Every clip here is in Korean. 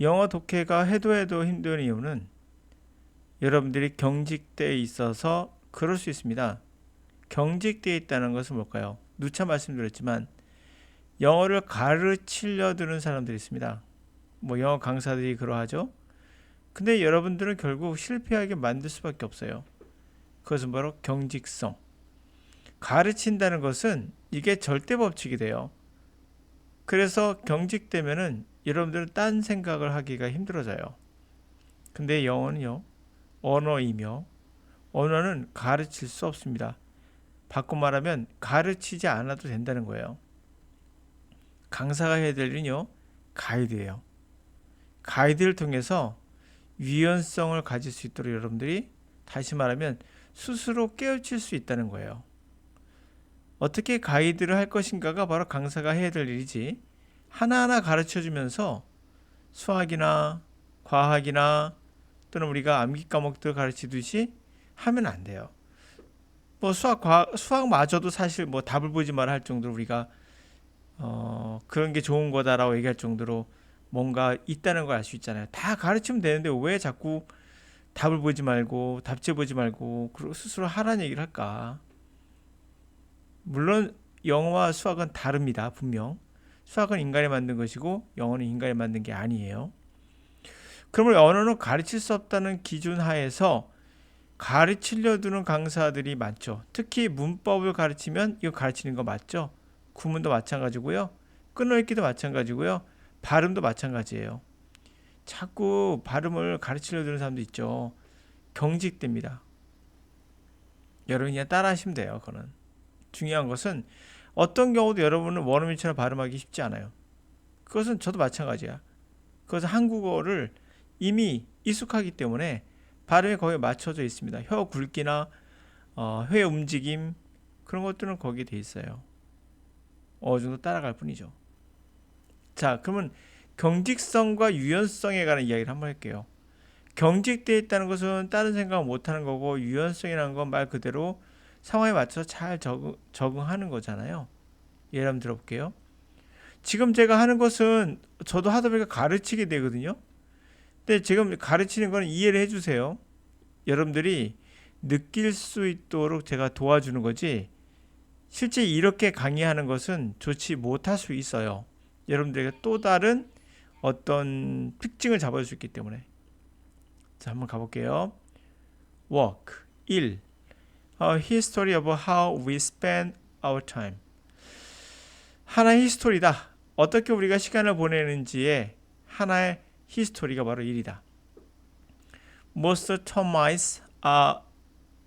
영어 독해가 해도 해도 힘든 이유는 여러분들이 경직돼 있어서 그럴 수 있습니다. 경직돼 있다는 것은 뭘까요? 누차 말씀드렸지만 영어를 가르치려 드는 사람들이 있습니다. 뭐 영어 강사들이 그러하죠. 근데 여러분들은 결국 실패하게 만들 수밖에 없어요. 그것은 바로 경직성. 가르친다는 것은 이게 절대 법칙이 돼요. 그래서 경직되면은 여러분들은 딴 생각을 하기가 힘들어져요. 근데 영어는요, 언어이며, 언어는 가르칠 수 없습니다. 바꿔 말하면 가르치지 않아도 된다는 거예요. 강사가 해야 될 일은요, 가이드예요. 가이드를 통해서 유연성을 가질 수 있도록 여러분들이 다시 말하면 스스로 깨우칠 수 있다는 거예요. 어떻게 가이드를 할 것인가가 바로 강사가 해야 될 일이지. 하나하나 가르쳐 주면서 수학이나 과학이나 또는 우리가 암기 과목들 가르치듯이 하면 안 돼요. 뭐 수학 과 수학마저도 사실 뭐 답을 보지 마라 할 정도로 우리가 어 그런 게 좋은 거다라고 얘기할 정도로 뭔가 있다는 걸 알 수 있잖아요. 다 가르치면 되는데 왜 자꾸 답을 보지 말고 답지 보지 말고 그리고 스스로 하라는 얘기를 할까? 물론 영어와 수학은 다릅니다. 분명. 수학은 인간이 만든 것이고 영어는 인간이 만든 게 아니에요. 그러면 언어는 가르칠 수 없다는 기준 하에서 가르치려 드는 강사들이 많죠. 특히 문법을 가르치면 이거 가르치는 거 맞죠? 구문도 마찬가지고요. 끊어읽기도 마찬가지고요. 발음도 마찬가지예요. 자꾸 발음을 가르치려 드는 사람도 있죠. 경직됩니다. 여러분이 그냥 따라 하시면 돼요. 그거는. 중요한 것은 어떤 경우도 여러분은 원어민처럼 발음하기 쉽지 않아요. 그것은 저도 마찬가지야. 그것은 한국어를 이미 익숙하기 때문에 발음이 거기에 맞춰져 있습니다. 혀 굵기나 어, 회 움직임 그런 것들은 거기에 돼 있어요. 어느 정도 따라갈 뿐이죠. 자, 그러면 경직성과 유연성에 관한 이야기를 한번 할게요. 경직되어 있다는 것은 다른 생각을 못 하는 거고 유연성이라는 건 말 그대로 상황에 맞춰서 잘 적응, 적응하는 거잖아요. 예를 들어볼게요. 지금 제가 하는 것은 저도 하다 보니까 가르치게 되거든요. 근데 지금 가르치는 거는 이해를 해주세요. 여러분들이 느낄 수 있도록 제가 도와주는 거지. 실제 이렇게 강의하는 것은 좋지 못할 수 있어요. 여러분들에게 또 다른 어떤 특징을 잡아줄 수 있기 때문에. 자, 한번 가볼게요. work, 일. A history of how we spend our time. 하나의 히스토리다. 어떻게 우리가 시간을 보내는지의 하나의 히스토리가 바로 일이다. Most termites are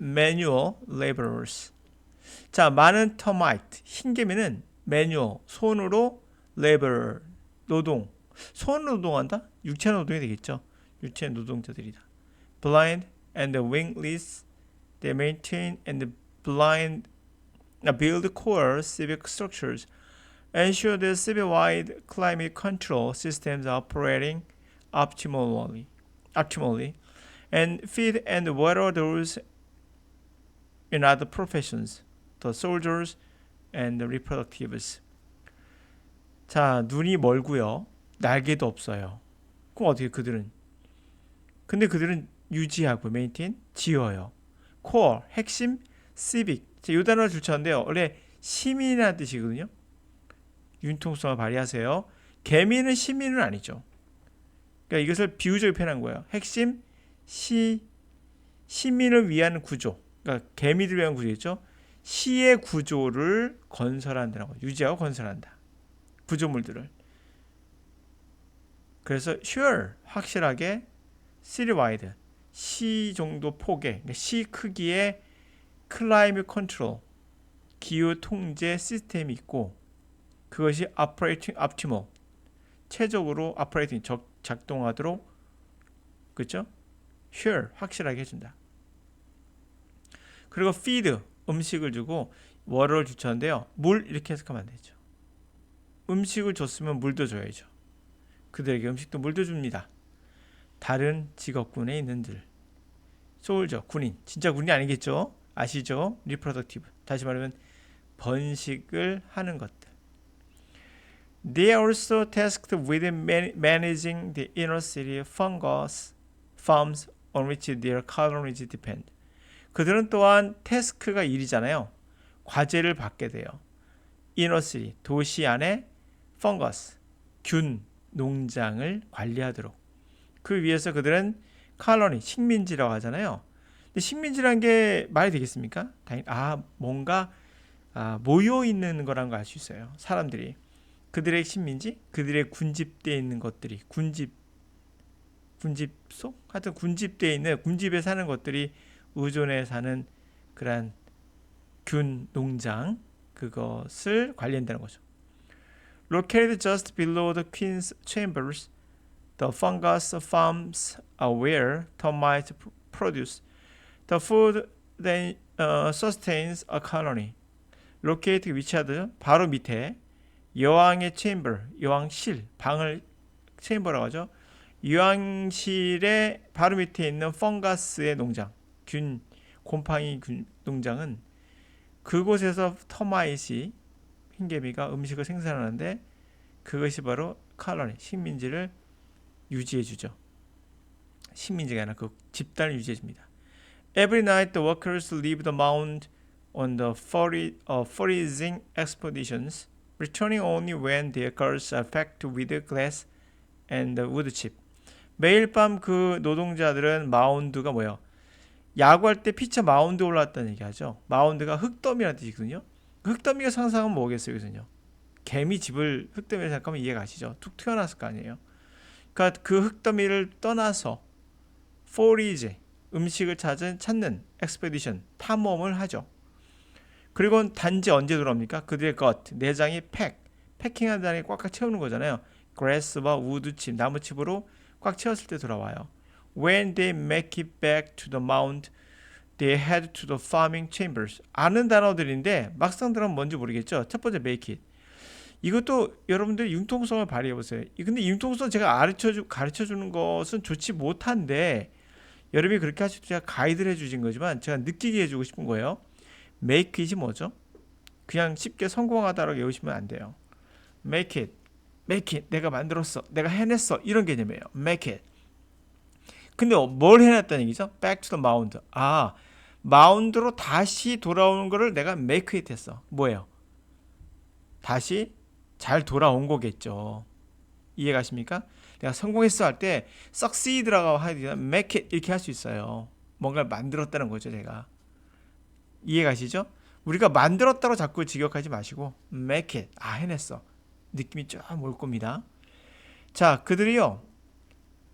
manual laborers. 자, 많은 termite, 흰개미는 manual, 손으로 labor, 노동. 손으로 노동한다? 육체 노동이 되겠죠. 육체 노동자들이다. Blind and wingless, they maintain and blind uh, build core civic structures, ensure the civil-wide climate control systems are operating optimally, optimally, and feed and water those in other professions, the soldiers and the reproductives. 자, 눈이 멀고요. 날개도 없어요. 그럼 어떻게 그들은? 근데 그들은 유지하고 메인테인 지어요. 코어 핵심 civic. 자, 이 단어를 줄쳤는데요. 원래 시민이라는 뜻이거든요. 융통성을 발휘하세요. 개미는 시민은 아니죠. 그러니까 이것을 비유적으로 표현한 거예요. 핵심 시 시민을 위한 구조. 그러니까 개미들 위한 구조겠죠. 시의 구조를 건설한다는 거. 유지하고 건설한다. 구조물들을. 그래서 sure 확실하게 citywide 시 정도 폭의 그러니까 시 크기의 클라이밋 컨트롤 기후 통제 시스템이 있고 그것이 operating optimal 최적으로 operating 적, 작동하도록 그렇죠? sure 확실하게 해준다. 그리고 feed 음식을 주고 water를 주쳤는데요. 물 이렇게 해석하면 안 되죠. 음식을 줬으면 물도 줘야죠. 그들에게 음식도 물도 줍니다. 다른 직업군에 있는들. 소울저 군인 진짜 군인이 아니겠죠? 아시죠? 리프로덕티브 다시 말하면 번식을 하는 것들. They are also tasked with man- managing the inner city fungus farms on which their colonies depend. 그들은 또한 태스크가 일이잖아요. 과제를 받게 돼요. 이너시리 도시 안에 펑거스 균 농장을 관리하도록 그 위해서 그들은 칼로니 식민지라고 하잖아요. 근데 식민지란 게 말이 되겠습니까? 당연히 아 뭔가 아, 모여 있는 거란 걸알 수 있어요. 사람들이 그들의 식민지, 그들의 군집되어 있는 것들이 군집 군집소 하여튼 군집되어 있는 군집에 사는 것들이 의존에 사는 그러한 균 농장 그것을 관리한다는 거죠. Located just below the queen's chambers, the fungus farms are where termites produce the food that uh, sustains a colony. Locate 위치하듯 바로 밑에 여왕의 chamber, 여왕실, 방을 chamber라고 하죠. 여왕실의 바로 밑에 있는 펑가스의 농장, 균 곰팡이 균 농장은 그곳에서 터마이시 흰개미가 음식을 생산하는데 그것이 바로 칼로니 식민지를 유지해 주죠. 식민지가 아니라 그 집단을 유지해 줍니다. Every night the workers leave the mound on the uh, freezing expeditions, returning only when their cars are packed with glass and wood chip. 매일 밤 그 노동자들은 마운드가 뭐예요? 야구할 때 피처 마운드 올라왔다는 얘기하죠. 마운드가 흙더미라는 뜻이거든요. 그 흙더미가 상상하면 뭐겠어요? 개미 집을 흙더미를 생각하면 이해가 가시죠. 툭 튀어나왔을 거 아니에요. 그러니까 그 흙더미를 떠나서 포리제 음식을 찾은 찾는 엑스페디션 탐험을 하죠. 그리고 단지 언제 돌아옵니까? 그들의 것 내장이 팩 패킹한다는 게 꽉꽉 채우는 거잖아요. 그래스와 우드칩 나무칩으로 꽉 채웠을 때 돌아와요. When they make it back to the mound, they head to the farming chambers. 아는 단어들인데 막상 들으면 뭔지 모르겠죠. 첫 번째 make it. 이것도 여러분들 융통성을 발휘해 보세요. 근데 융통성 제가 가르쳐 주 가르쳐 주는 것은 좋지 못한데 여러분이 그렇게 하실 때 제가 가이드를 해 주신 거지만 제가 느끼게 해 주고 싶은 거예요. make it이 뭐죠? 그냥 쉽게 성공하다라고 외우시면 안 돼요. make it. make. 내가 만들었어. 내가 해냈어. 이런 개념이에요. make. 근데 뭘 해냈다는 얘기죠? back to the mound. 아, 마운드로 다시 돌아오는 거를 내가 make it 했어. 뭐예요? 다시 잘 돌아온 거겠죠. 이해 가십니까? 내가 성공했어 할 때 succeed라고 하야 make it 이렇게 할 수 있어요. 뭔가를 만들었다는 거죠, 제가. 이해 가시죠? 우리가 만들었다고 자꾸 직역하지 마시고 make it. 아, 해냈어. 느낌이 좀올 겁니다. 자, 그들이요.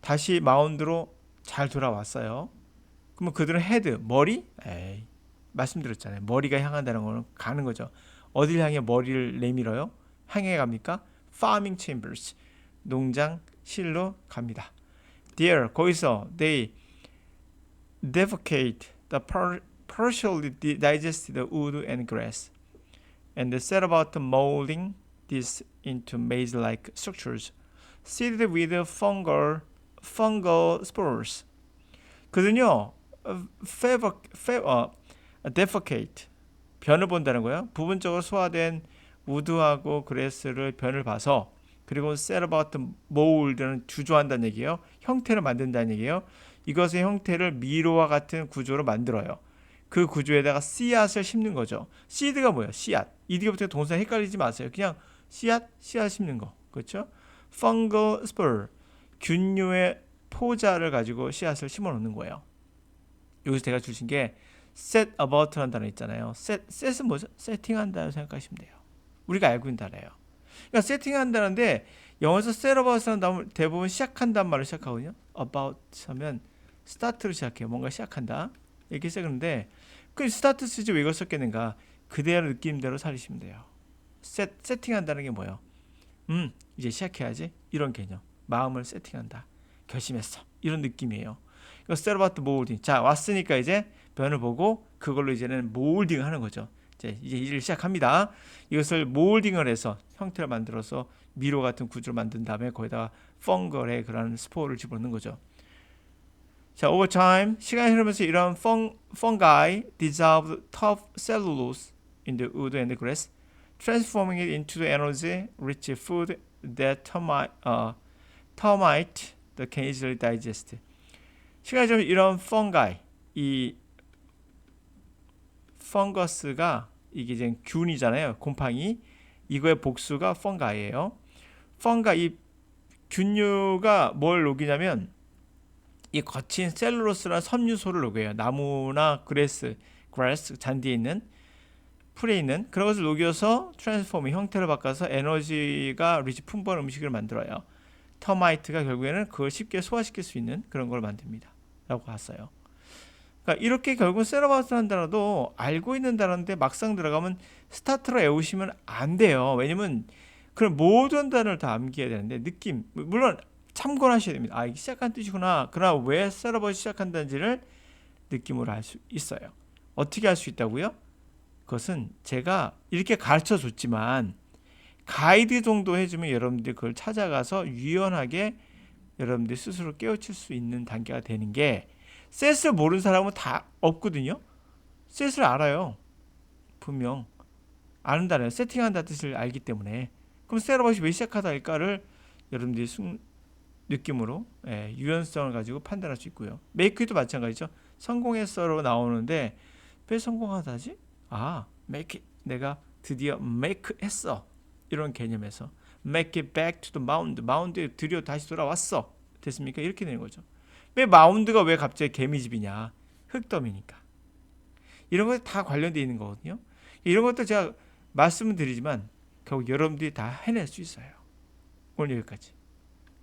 다시 마운드로 잘 돌아왔어요. 그러면 그들은 헤드, 머리? 에이, 말씀드렸잖아요. 머리가 향한다는 거는 가는 거죠. 어딜 향해 머리를 내밀어요? 향해 갑니까? Farming chambers. 농장 실로 갑니다. There, 거기서 they defecate the par- partially di- digested wood and grass and set about molding this into maze-like structures seeded with fungal fungal spores. 그는요, defecate 변을 본다는 거예요. 부분적으로 소화된 우드하고 그레스를 변을 봐서 그리고 about mold는 주조한다는 얘기예요. 형태를 만든다는 얘기예요. 이것의 형태를 미로와 같은 구조로 만들어요. 그 구조에다가 씨앗을 심는 거죠. 씨드가 뭐예요? 씨앗. 이디부터 동사 헷갈리지 마세요. 그냥 씨앗, 씨앗 심는 거. 그렇죠? fungal spore. 균류의 포자를 가지고 씨앗을 심어 놓는 거예요. 여기서 제가 주신 게 set about라는 단어 있잖아요. set, set은 뭐죠? 세팅한다고 생각하시면 돼요. 우리가 알고 단어예요. 그러니까 세팅한다는데 영어에서 단어 대부분 시작한다는 말을 시작하거든요. about 하면 start로 시작해요. 뭔가 시작한다. 이렇게 시작하는데 그 스타트 쓰지 왜 이걸 썼겠는가? 그대로 느낌대로 살리시면 돼요. 세, 세팅한다는 게 뭐예요? 음, 이제 시작해야지. 이런 개념. 마음을 세팅한다. 결심했어. 이런 느낌이에요. 이거 세르바트 모울딩. 자, 왔으니까 이제 변을 보고 그걸로 이제는 모울딩을 하는 거죠. 이제 일을 시작합니다. 이것을 모울딩을 해서 형태를 만들어서 미로 같은 구조를 만든 다음에 거기다가 펑걸의 그런 스포를 집어넣는 거죠. 자, over time 시간이 흐르면서 이런 펑, fungi dissolve tough cellulose in the wood and grass, transforming it into the energy-rich food that termite, 어, termite that can easily digest. 시간적으로 이런 fungi, 이 펑거스가 이게 이제 균이잖아요. 곰팡이. 이거의 복수가 펑가이예요. 펑가 이 균류가 뭘 녹이냐면 이 거친 셀룰로스나 섬유소를 녹여요. 나무나 그레스, 그라스 잔디에 있는 풀에 있는 그런 것을 녹여서 트랜스포머 형태를 바꿔서 에너지가 리치 풍부한 음식을 만들어요. 터마이트가 결국에는 그걸 쉽게 소화시킬 수 있는 그런 걸 만듭니다. 라고 봤어요. 그러니까 이렇게 결국 세러바스라는 단어도 알고 있는 단어인데 막상 들어가면 스타트로 외우시면 안 돼요. 왜냐면 그런 모든 단어를 다 암기해야 되는데 느낌 물론 참고를 하셔야 됩니다. 아 이게 시작한 뜻이구나. 그러나 왜 세러버스 시작한다는지를 느낌으로 알 수 있어요. 어떻게 할수 있다고요? 그것은 제가 이렇게 가르쳐 줬지만 가이드 정도 해주면 여러분들이 그걸 찾아가서 유연하게 여러분들이 스스로 깨우칠 수 있는 단계가 되는 게 셋을 모르는 사람은 다 없거든요. 셋을 알아요. 분명 아는다는 세팅한다 뜻을 알기 때문에 그럼 세러버시 왜 시작하다일까를 여러분들이 순, 느낌으로 예, 유연성을 가지고 판단할 수 있고요. 메이크도 마찬가지죠. 성공했어로 나오는데 왜 성공하다지? 아, it 내가 드디어 make 했어 이런 개념에서 make it back to the mound 마운드에 드디어 다시 돌아왔어 됐습니까? 이렇게 되는 거죠. 왜 마운드가 왜 갑자기 개미집이냐? 흙더미니까. 이런 것이 다 관련되어 있는 거거든요. 이런 것도 제가 말씀을 드리지만 결국 여러분들이 다 해낼 수 있어요. 오늘 여기까지.